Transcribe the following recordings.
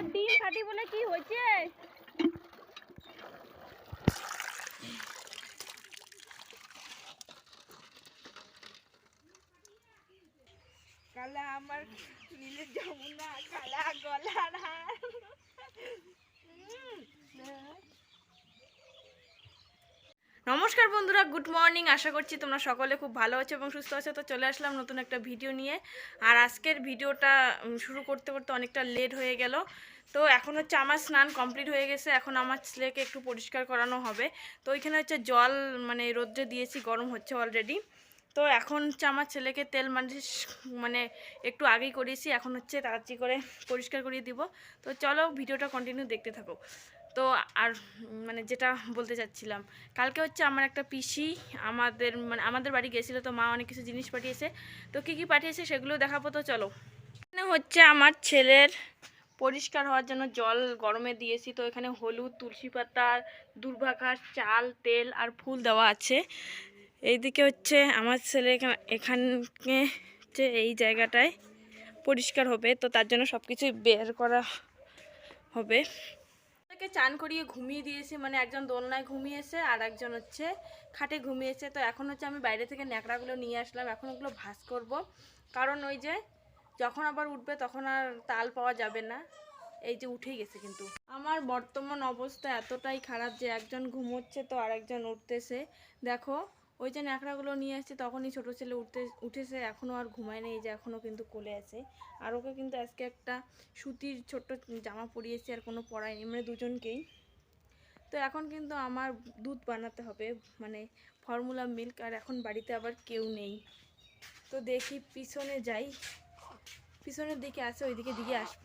আমার ডিম ফাটি বলে কি হয়েছে? কালা আমার নীলের যমুনা কালা গলার নমস্কার বন্ধুরা, গুড মর্নিং। আশা করছি তোমরা সকলে খুব ভালো আছো এবং সুস্থ আছো। তো চলে আসলাম নতুন একটা ভিডিও নিয়ে। আর আজকের ভিডিওটা শুরু করতে করতে অনেকটা লেট হয়ে গেল। তো এখন হচ্ছে আমার স্নান কমপ্লিট হয়ে গেছে। এখন আমার ছেলেকে একটু পরিষ্কার করানো হবে। তো ওইখানে হচ্ছে জল মানে রোদ্রে দিয়েছি, গরম হচ্ছে অলরেডি তো এখন হচ্ছে আমার ছেলেকে তেল মালিশ মানে একটু আগেই করিয়েছি। এখন হচ্ছে তাড়াতাড়ি করে পরিষ্কার করিয়ে দিব। তো চলো ভিডিওটা কন্টিনিউ দেখতে থাকো। তো আর মানে যেটা বলতে চাচ্ছিলাম, কালকে হচ্ছে আমার একটা পিসি আমাদের মানে আমাদের বাড়ি গেছিল তো মা অনেক কিছু জিনিস পাঠিয়েছে। তো কী কী পাঠিয়েছে সেগুলো দেখাবো তো, চলো। এখানে হচ্ছে আমার ছেলের পরিষ্কার হওয়ার জন্য জল গরমে দিয়েছি, তো এখানে হলুদ, তুলসী পাতা, দুর্ভাঘাস, চাল, তেল আর ফুল দেওয়া আছে। এইদিকে হচ্ছে আমার ছেলে এখানে এখানে হচ্ছে এই জায়গাটায় পরিষ্কার হবে, তো তার জন্য সব কিছুই বের করা হবে। তাকে চান করিয়ে ঘুমিয়ে দিয়েছি মানে একজন দোলনায় ঘুমিয়েছে আর একজন হচ্ছে খাটে ঘুমিয়েছে। তো এখন হচ্ছে আমি বাইরে থেকে ন্যাকড়াগুলো নিয়ে আসলাম, এখন ওগুলো ভাস করব। কারণ ওই যে যখন আবার উঠবে তখন আর তাল পাওয়া যাবে না, এই যে উঠেই গেছে কিন্তু। আমার বর্তমান অবস্থা এতটাই খারাপ যে একজন ঘুমোচ্ছে তো আর একজন উঠতেছে। দেখো ওই যে ন্যাকড়াগুলো নিয়ে আসছে, তখনই ছোট ছেলে উঠতে, উঠেছে এখনও আর ঘুমায় নেই যে এখনও কিন্তু কোলে আছে। আর ওকে কিন্তু আজকে একটা সুতির ছোট্ট জামা পরিয়েছি, আর কোনো পরায়নি মানে দুজনকেই। তো এখন কিন্তু আমার দুধ বানাতে হবে মানে ফর্মুলা মিল্ক, আর এখন বাড়িতে আবার কেউ নেই। তো দেখি পিছনে যাই, পিছনের দিকে আছে, ওইদিকে দিকে আসব।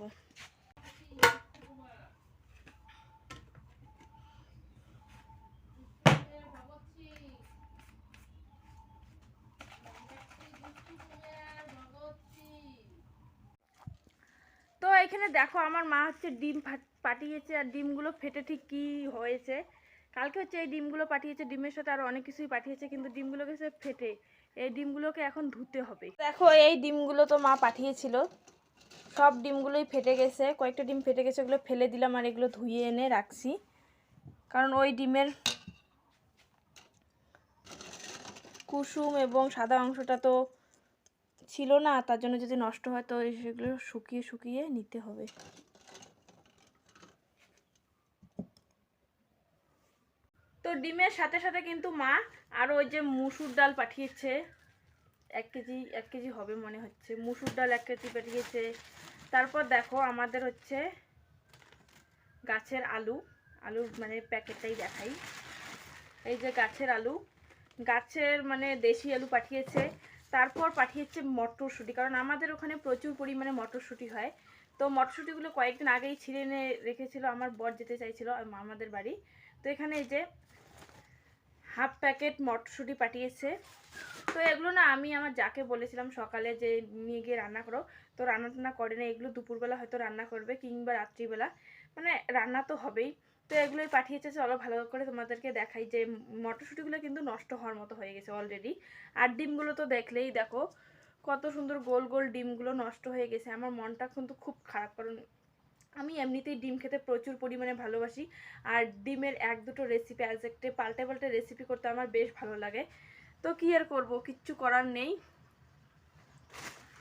এখানে দেখো আমার মা হচ্ছে ডিম পাঠিয়েছে, আর ডিমগুলো ফেটে ঠিক কি হয়েছে। কালকে হচ্ছে এই ডিমগুলো পাঠিয়েছে, ডিমের সাথে আরও অনেক কিছুই পাঠিয়েছে, কিন্তু ডিমগুলো গেছে ফেটে, এই ডিমগুলোকে এখন ধুতে হবে। দেখো, এই ডিমগুলো তো মা পাঠিয়েছিল। সব ডিমগুলোই ফেটে গেছে, কয়েকটা ডিম ফেটে গেছে, ওগুলো ফেলে দিলাম আর এগুলো ধুয়ে এনে রাখছি। কারণ ওই ডিমের কুসুম এবং সাদা অংশটা তো ছিল না, তার জন্য যদি নষ্ট হয়, তো সেগুলো শুকিয়ে শুকিয়ে নিতে হবে। তো ডিমের সাথে সাথে কিন্তু মা আরও ওই যে মুসুর ডাল পাঠিয়েছে। এক কেজি এক কেজি হবে মনে হচ্ছে। মুসুর ডাল এক কেজি পাঠিয়েছে। তারপর দেখো আমাদের হচ্ছে গাছের আলু। আলু মানে প্যাকেটটাই দেখাই। এই যে গাছের আলু। গাছের মানে দেশি আলু পাঠিয়েছে। তারপর পাঠিয়েছে মটরশুঁটি, কারণ আমাদের ওখানে প্রচুর পরিমাণে মটরশুঁটি হয়। তো মটরশুঁটিগুলো কয়েকদিন আগেই ছিঁড়ে এনে রেখেছিল, আমার বর যেতে চাইছিল আম- আমাদের বাড়ি। তো এখানে এই যে হাফ প্যাকেট মটরশুঁটি পাঠিয়েছে। তো এগুলো না আমি আমার যাকে বলেছিলাম সকালে যে নিয়ে গিয়ে রান্না করো, তো রান্না টান্না করে না এগুলো দুপুরবেলা হয়তো রান্না করবে কিংবা রাত্রিবেলা। মানে রান্না তো হবেই। তো এগুলোই পাঠিয়েছে চলো ভালো করে তোমাদেরকে দেখাই যে মটরশুঁটিগুলো কিন্তু নষ্ট হওয়ার মতো হয়ে গেছে অলরেডি আর ডিমগুলো তো দেখলেই দেখো, কত সুন্দর গোল গোল ডিমগুলো নষ্ট হয়ে গেছে। আমার মনটা কিন্তু খুব খারাপ, কারণ আমি এমনিতেই ডিম খেতে প্রচুর পরিমাণে ভালোবাসি। আর ডিমের এক দুটো রেসিপি একজাক্টে পাল্টে পাল্টে রেসিপি করতে আমার বেশ ভালো লাগে। তো কী আর করব? কিচ্ছু করার নেই।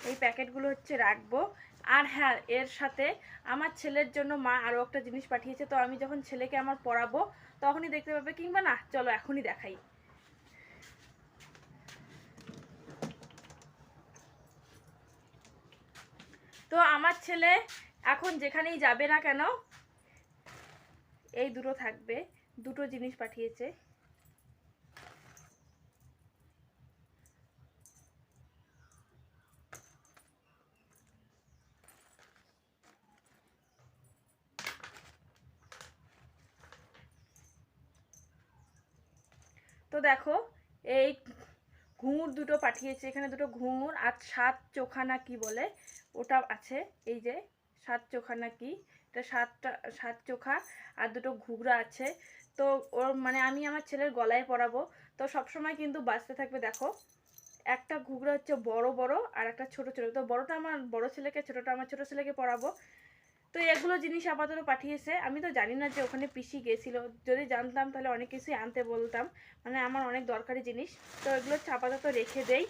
এই প্যাকেটগুলো হচ্ছে রাখব। আর হ্যাঁ এর সাথে আমার ছেলের জন্য মা আরও একটা জিনিস পাঠিয়েছে। তো আমি যখন ছেলেকে আমার পড়াবো, তখনই দেখতে পাবে, কিংবা না, চলো এখনই দেখাই। তো আমার ছেলে এখন যেখানেই যাবে না কেন, এই দুটো থাকবে, দুটো জিনিস পাঠিয়েছে। তো দেখো, এই ঘুঙুর দুটো পাঠিয়েছে, এখানে দুটো ঘুঙুর আর সাত চোখা না কি বলে, ওটা আছে, এই যে সাত চোখা না কি, এটা সাতটা, সাত চোখা আর দুটো ঘুগরা আছে। তো ওর মানে আমি আমার ছেলের গলায় পরাবো, তো সবসময় কিন্তু বাঁচতে থাকবে, দেখো। একটা ঘুগরা হচ্ছে বড় বড় আর একটা ছোট ছোট। তো বড়টা আমার, বড় ছেলেকে, ছোটটা আমার ছোট ছেলেকে পরাবো। তো এগুলো জিনিস আপাতত পাঠিয়েছে। আমি তো জানি না যে ওখানে পিসি গেছিল। যদি জানতাম তাহলে অনেক কিছুই আনতে বলতাম। মানে আমার অনেক দরকারি জিনিস। তো এগুলো আপাতত রেখে দেই।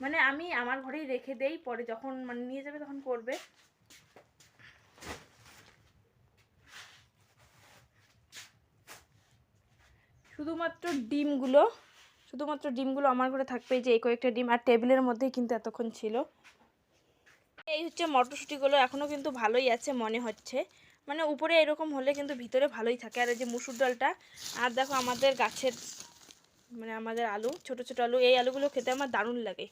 মানে আমি আমার ঘরেই রেখে দেই। পরে যখন মানে নিয়ে যাবে তখন করবে। শুধুমাত্র ডিমগুলো শুধুমাত্র ডিমগুলো আমার ঘরে থাকবে। যে এই কয়েকটা ডিম আর টেবিলের মধ্যেই কিন্তু এতক্ষণ ছিল। এই হচ্ছে মটরশুঁটিগুলো এখনও কিন্তু ভালোই আছে মনে হচ্ছে। মানে উপরে এরকম হলে কিন্তু ভিতরে ভালোই থাকে। আর এই যে মুসুর ডালটা, আর দেখো আমাদের গাছের মানে আমাদের আলু, ছোট ছোট আলু, এই আলুগুলো খেতে আমার দারুণ লাগে।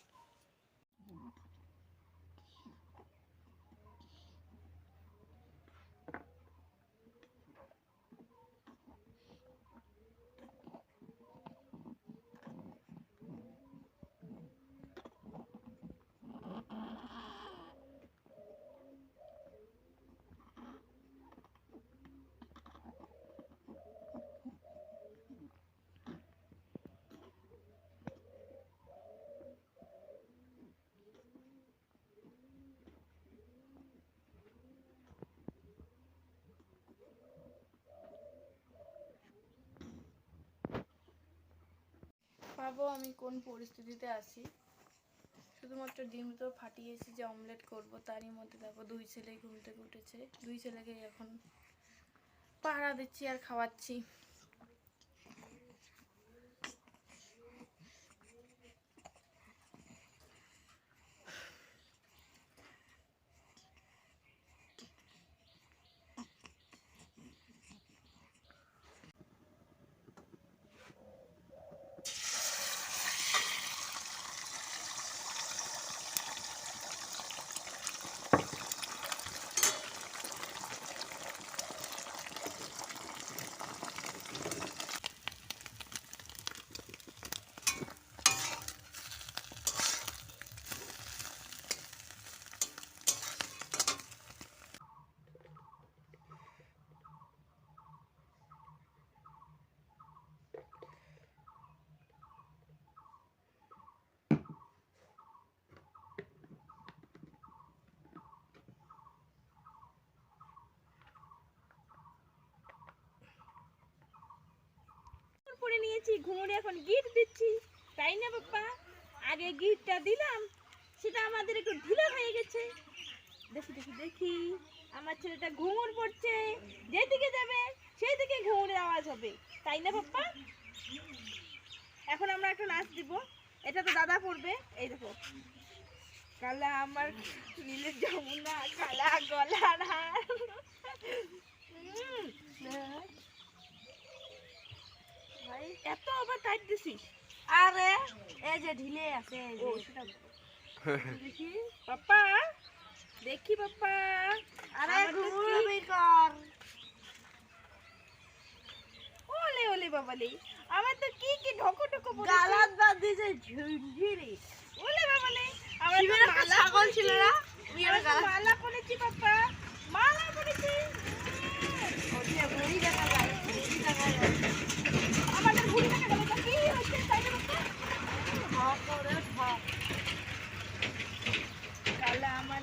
পাবো আমি কোন পরিস্থিতিতে আছি। শুধুমাত্র ডিম তো ফাটিয়েছি যে অমলেট করব, তারই মধ্যে দেখো দুই ছেলে ঘুম থেকে উঠেছে। দুই ছেলেকে এখন পাহারা দিচ্ছি আর খাওয়াচ্ছি। নিয়েছি ঘুমোরে এখন গিট দিচ্ছি। তাই না বাপ্পা? আগে গিটটা দিলাম, সেটা আমাদের একটু ঢিলা হয়ে গেছে। দেখি দেখি দেখি, আমার ছেলেটা ঘুমুর পড়ছে। যেদিকে যাবে সেই দিকে ঘুমুরের আওয়াজ হবে। তাই না বাপ্পা? এখন আমরা একটা নাচ দিব। এটা তো দাদা পড়বে। এই দেখো। কালা আমার নীলের যমুনা, কালা গলার দিছিস আরে এই যে ঢিলে আছে পাপা দেখি। পাপা আরে বের কর। ওলে ওলে বাবালে আমার তো কি কি ঢকো ঢকো পড়েছে। গালাত বাদ দিয়েছে ঝুনঝিরি ওলে বাবালে আমার ছাগল ছিল না? মালা পরেছি পাপা মালা পরেছি ওদিকে বুড়ি দেখা যায় বুড়ি দেখা যায় আমাদের বুড়ি দেখা গেল তো কি হচ্ছে তাই না বাপ্পা ঢক করে ঢক কালা আমার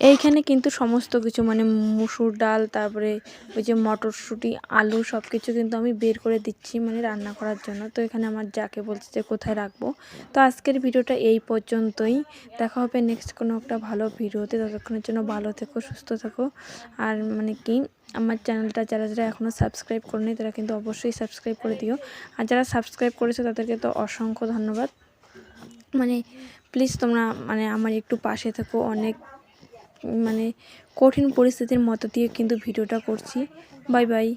এইখানে কিন্তু সমস্ত কিছু মানে মুসুর ডাল, তারপরে ওই যে মটরশুঁটি, আলু সব কিছু কিন্তু আমি বের করে দিচ্ছি মানে রান্না করার জন্য। তো এখানে আমার যাকে বলছে যে কোথায় রাখব। তো আজকের ভিডিওটা এই পর্যন্তই। দেখা হবে নেক্সট কোনো একটা ভালো ভিডিওতে। ততক্ষণের জন্য ভালো থেকো, সুস্থ থেকো। আর মানে কি, আমার চ্যানেলটা যারা যারা এখনও সাবস্ক্রাইব করেনি, তারা কিন্তু অবশ্যই সাবস্ক্রাইব করে দিও। আর যারা সাবস্ক্রাইব করেছ, তাদেরকে তো অসংখ্য ধন্যবাদ। মানে প্লিজ তোমরা মানে আমার একটু পাশে থেকো। অনেক মানে কঠিন পরিস্থিতির মতো দিয়ে কিন্তু ভিডিওটা করছি। Bye bye.